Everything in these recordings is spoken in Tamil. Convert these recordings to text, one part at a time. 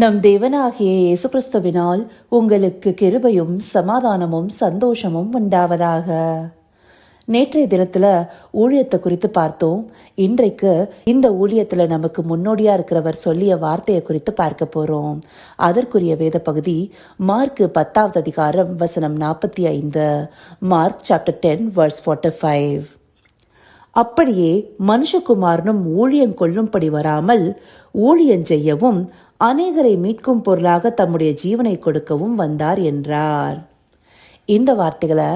நம் தேவனாகிய இயேசு கிறிஸ்துவினால் உங்களுக்கு கிருபையும் சமாதானமும் சந்தோஷமும் உண்டாவதாக. நேற்றைய தினத்துல ஊழியத்தை குறித்து பார்த்தோம். இன்றைக்கு இந்த ஊழியத்துல நமக்கு முன்னோடியா இருக்கிறவர் சொல்லிய வார்த்தையை குறித்து பார்க்க போறோம். அதற்குரிய வேத பகுதி மார்க் பத்தாவது அதிகாரம் வசனம் நாற்பத்தி ஐந்து. Mark chapter ten verse forty five. அப்படியே மனுஷகுமாரனும் ஊழியம் கொள்ளும்படி வராமல் ஊழியம் செய்யவும் அநேகரை மீட்கும் பொருளாக தம்முடைய ஜீவனை கொடுக்கவும் வந்தார் என்றார். இந்த வார்த்தைகளை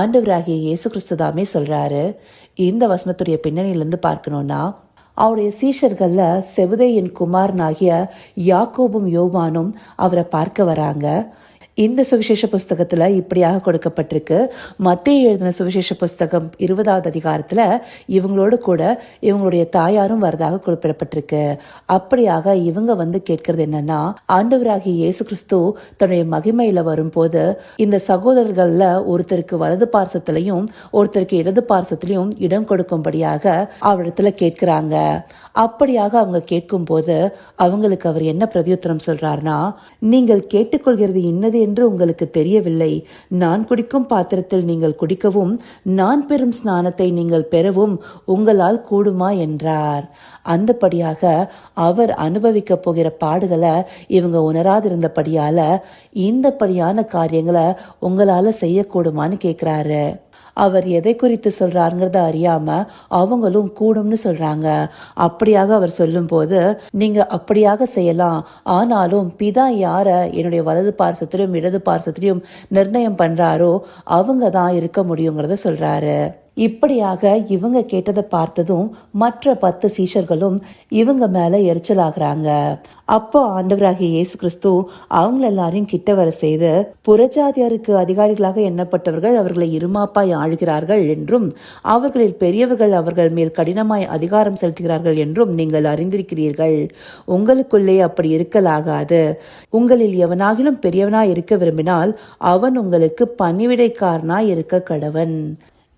ஆண்டவராகிய இயேசு கிறிஸ்து தாமே சொல்றாரு. இந்த வசனத்துடைய பின்னணியிலிருந்து பார்க்கணும்னா அவருடைய சீஷர்களில் செவுதையின் குமாரனாகிய யாக்கோபும் யோவானும் அவரை பார்க்க வராங்க. இந்த சுவிசேஷ புஸ்தகத்தில் இப்படியாக கொடுக்கப்பட்டிருக்கு. மத்திய எழுதின சுவிசேஷ புஸ்தகம் இருபதாவது அதிகாரத்தில் இவங்களோடு கூட இவங்களுடைய தாயாரும் வரதாக குறிப்பிடப்பட்டிருக்கு. அப்படியாக இவங்க வந்து கேட்கறது என்னன்னா ஆண்டவராகிய இயேசு கிறிஸ்து தன்னுடைய மகிமையில வரும்போது இந்த சகோதரர்களில் ஒருத்தருக்கு வலது பார்சத்திலையும் ஒருத்தருக்கு இடது பார்சத்திலையும் இடம் கொடுக்கும்படியாக அவரிடத்துல கேட்கிறாங்க. அப்படியாக அவங்க கேட்கும்போது அவங்களுக்கு அவர் என்ன பிரதியுத்தரம் சொல்றாருன்னா நீங்கள் கேட்டுக்கொள்கிறது இன்னது என்று உங்களுக்கு தெரியவில்லை. நான் குடிக்கும் பாத்திரத்தில் நீங்கள் குடிக்கவும் நான் பெறும் ஸ்நானத்தை நீங்கள் பெறவும் உங்களால் கூடுமா? என்றார். அந்தபடியாக அவர் அனுபவிக்க போகிற பாடுகளை இவங்க உணராதிருந்தபடியால இந்தபடியான காரியங்களை உங்களால செய்யக்கூடுமான்னு கேட்கிறாரு அவர் எதை குறித்து சொல்றாருங்கிறத அறியாம அவங்களும் கூடும்னு சொல்றாங்க. அப்படியாக அவர் சொல்லும்போது நீங்க அப்படியாக செய்யலாம். ஆனாலும் பிதா யார என்னுடைய வலது பார்சத்திலும் இடது பார்சத்திலும் நிர்ணயம் பண்றாரோ அவங்க தான் இருக்க முடியுங்கிறத சொல்றாரு. இப்படியாக இவங்க கேட்டதை பார்த்ததும் மற்ற பத்து சீஷர்களும் இவங்க மேல எரிச்சலாகிறாங்க. அப்போ ஆண்டவராகிய இயேசு கிறிஸ்து அவங்க எல்லாரையும் கிட்ட வர செய்து புறஜாதியாருக்கு அதிகாரிகளாக எண்ணப்பட்டவர்கள் அவர்களை இருமாப்பாய் ஆழ்கிறார்கள் என்றும் அவர்களில் பெரியவர்கள் அவர்கள் மேல் கடினமாய் அதிகாரம் செலுத்துகிறார்கள் என்றும் நீங்கள் அறிந்திருக்கிறீர்கள். உங்களுக்குள்ளே அப்படி இருக்கலாகாது. உங்களில் எவனாகிலும் பெரியவனாய் இருக்க விரும்பினால் அவன் உங்களுக்கு பணிவிடைக்காரனாய் இருக்க கடவன்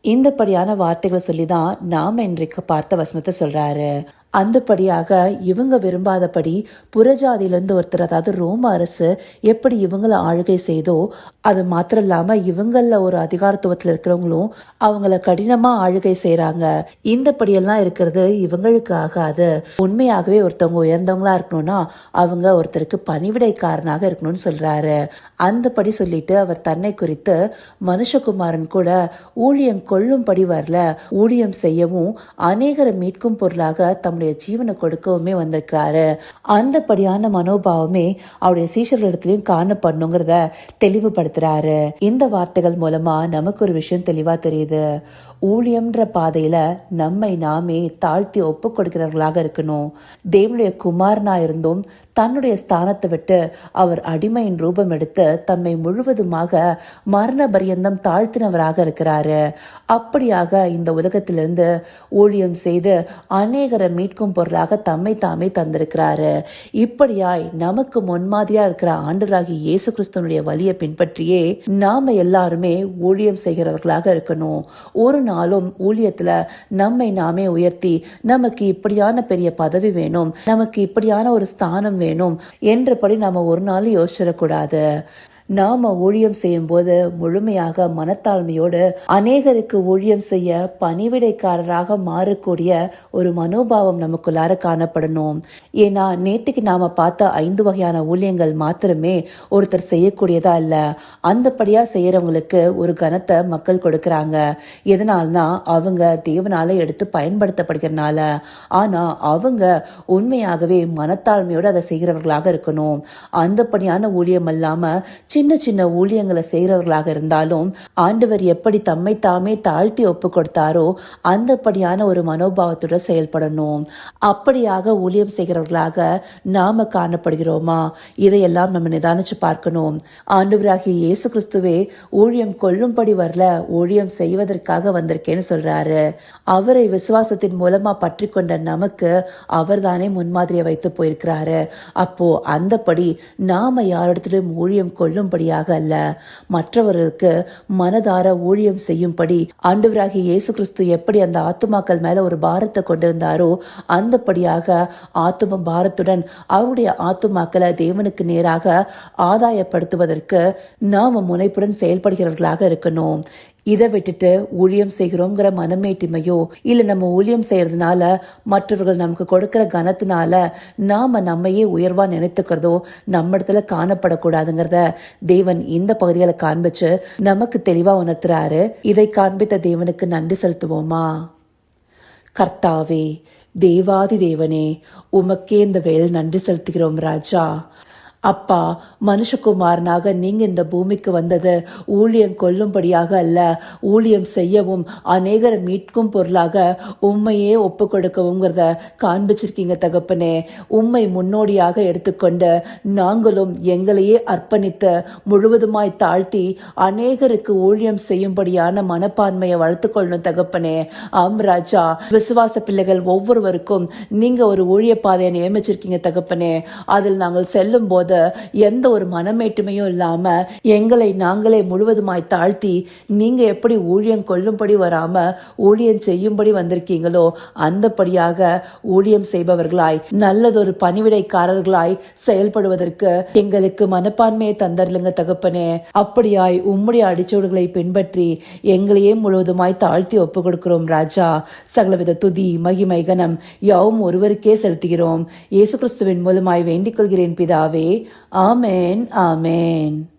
இந்தபடியான வார்த்தைகளை சொல்லி தான் நாம் இன்றைக்கு பார்த்த வசனத்தை சொல்கிறாரு அந்தபடியாக இவங்க விரும்பாதபடி புறஜாதியிலிருந்து ஒருத்தர் அதாவது ரோம அரசு எப்படி இவங்கள ஆளுகை செய்தோ அது மாத்திரம் இல்லாம இவங்கள ஒரு அதிகாரத்துவத்தில் இருக்கிறவங்களும் அவங்கள கடினமா ஆளுகை செய்யறாங்க இந்த படியெல்லாம் இருக்கிறது இவங்களுக்கு ஆகாது. உண்மையாகவே ஒருத்தவங்க உயர்ந்தவங்களா இருக்கணும்னா அவங்க ஒருத்தருக்கு பணிவிடைக்காரனாக இருக்கணும்னு சொல்றாரு. அந்தபடி சொல்லிட்டு அவர் தன்னை குறித்து மனுஷகுமாரன் கூட ஊழியம் கொள்ளும்படி வரல. ஊழியம் செய்யவும் அநேகரை மீட்கும் பொருளாக தம் தம்முடைய ஜீவனை கொடுக்கவுமே வந்திருக்கிறாரு. அந்தபடியான மனோபாவமே அவருடைய சீஷர்களிடத்திலையும் காணப்படணுங்கிறத தெளிவுபடுத்துறாரு. இந்த வார்த்தைகள் மூலமா நமக்கு ஒரு விஷயம் தெளிவா தெரியுது. ஊழியம்ன்ற பாதையில நம்மை நாமே தாழ்த்தி ஒப்பு கொடுக்கிறவர்களாக இருக்கணும். தேவனுடைய குமாரனா இருந்தும் தன்னுடைய ஸ்தானத்தை விட்டு அவர் அடிமையின் ரூபம் எடுத்து தம்மை முழுவதுமாக மரண பரியந்தம் தாழ்த்தினவராக இருக்கிறாரு. அப்படியாக இந்த உலகத்திலிருந்து ஊழியம் செய்து அநேகரை மீட்கும் பொருளாக தம்மை தாமே தந்திருக்கிறாரு. இப்படியாய் நமக்கு முன்மாதிரியா இருக்கிற ஆண்டராகி இயேசு கிறிஸ்தனுடைய வழியை பின்பற்றியே நாம எல்லாருமே ஊழியம் செய்கிறவர்களாக இருக்கணும். ஒரு நாளும் ஊழியத்துல நம்மை நாமே உயர்த்தி நமக்கு இப்படியான பெரிய பதவி வேணும் நமக்கு இப்படியான ஒரு ஸ்தானம் வேணும் என்றபடி நாம ஒரு நாள் யோசிச்சிடக்கூடாது. நாம ஊழியம் செய்யும் போது முழுமையாக மனத்தாழ்மையோடு அநேகருக்கு ஊழியம் செய்ய பணிவிடைக்காரராக மாறக்கூடிய ஒரு மனோபாவம் நமக்குள்ளார காணப்படணும். ஏன்னா நேற்றுக்கு நாம பார்த்த ஐந்து வகையான ஊழியங்கள் மாத்திரமே ஒருத்தர் செய்யக்கூடியதா இல்ல. அந்தபடியா செய்யறவங்களுக்கு ஒரு கனத்தை மக்கள் கொடுக்கறாங்க. எதனால்னா அவங்க தேவனால எடுத்து பயன்படுத்தப்படுகிறனால. ஆனா அவங்க உண்மையாகவே மனத்தாழ்மையோடு அதை செய்கிறவர்களாக இருக்கணும். அந்தபடியான ஊழியம் அல்லாம சின்ன சின்ன ஊழியங்களை செய்கிறவர்களாக இருந்தாலும் ஆண்டவர் எப்படி தம்மை தாமே தாழ்த்தி ஒப்பு கொடுத்தாரோ அந்தப்படியான ஒரு மனோபாவத்துடன் செயல்படணும். அப்படியாக ஊழியம் செய்கிறவர்களாக நாம காணப்படுகிறோமா? இதையெல்லாம் நம்ம நிதானிச்சு பார்க்கணும். ஆண்டவராகிய இயேசு கிறிஸ்துவே ஊழியம் கொள்ளும்படி வரல ஊழியம் செய்வதற்காக வந்திருக்கேன்னு சொல்றாரு. அவரை விசுவாசத்தின் மூலமா பற்றி கொண்ட நமக்கு அவர்தானே முன்மாதிரியை வைத்து போயிருக்கிறாரு. அப்போ அந்தபடி நாம யாரிடத்திலும் ஊழியம் கொள்ளும் கொள்ளும்படியாக அல்ல. மற்றவர்களுக்கு மனதார ஊழியம் செய்யும்படி ஆண்டவராகிய இயேசு கிறிஸ்து எப்படி அந்த ஆத்துமாக்கள் மேல ஒரு பாரத்தை கொண்டிருந்தாரோ அந்தபடியாக ஆத்தும பாரத்துடன் அவருடைய ஆத்துமாக்களை தேவனுக்கு நேராக ஆதாயப்படுத்துவதற்கு நாம முனைப்புடன் செயல்படுகிறவர்களாக இருக்கணும். இதை விட்டுட்டு ஊழியம் செய்கிறோங்கிற மனமேட்டிமையோ இல்ல நம்ம ஊழியம் செய்யறதுனால மற்றவர்கள் நமக்கு கொடுக்கிற கனத்தினால நாம நம்மையே உயர்வா நினைத்துக்கிறதோ நம்ம இடத்துல காணப்படக்கூடாதுங்கிறத தேவன் இந்த பகுதிகளை காண்பிச்சு நமக்கு தெளிவா உணர்த்துறாரு. இதை காண்பித்த தேவனுக்கு நன்றி செலுத்துவோமா? கர்த்தாவே தேவாதி தேவனே உமக்கே இந்த வேலை நன்றி செலுத்துகிறோம் ராஜா. அப்பா மனுஷகுமாரனாக நீங்க இந்த பூமிக்கு வந்தது ஊழியம் கொல்லும்படியாக அல்ல. ஊழியம் செய்யவும் அநேகரை மீட்கும் பொருளாக உண்மையே ஒப்பு கொடுக்கவுங்கிறத காண்பிச்சிருக்கீங்க தகப்பனே. உண்மை முன்னோடியாக எடுத்துக்கொண்டு நாங்களும் எங்களையே அர்ப்பணித்து முழுவதுமாய் தாழ்த்தி அநேகருக்கு ஊழியம் செய்யும்படியான மனப்பான்மையை வளர்த்துக்கொள்ளணும் தகப்பனே. ஆம் ராஜா விசுவாச பிள்ளைகள் ஒவ்வொருவருக்கும் நீங்க ஒரு ஊழிய பாதையை நியமிச்சிருக்கீங்க தகப்பனே. அதில் நாங்கள் செல்லும் போது எந்த ஒரு மனமேட்டுமையும் இல்லாம எங்களை நாங்களே முழுவதுமாய் தாழ்த்தி நீங்க எப்படி ஊழியம் கொள்ளும்படி வராம ஊழியம் செய்யும்படி வந்திருக்கீங்களோ அந்தபடியாக ஊழியம் செய்பவர்களாய் நல்லதொரு பணிவிடைக்காரர்களாய் செயல்படுவதற்கு எங்களுக்கு மனப்பான்மையை தந்தருளுங்க தகப்பனே. அப்படியாய் உம்முடைய அடிச்சோடுகளை பின்பற்றி எங்களையே முழுவதுமாய் தாழ்த்தி ஒப்பு கொடுக்கிறோம் ராஜா. சகலவித துதி மகிமை கனம் யாவும் ஒருவருக்கே செலுத்துகிறோம். இயேசு கிறிஸ்துவின் மூலமாய் வேண்டிக் கொள்கிறேன் பிதாவே. Amen. Amen.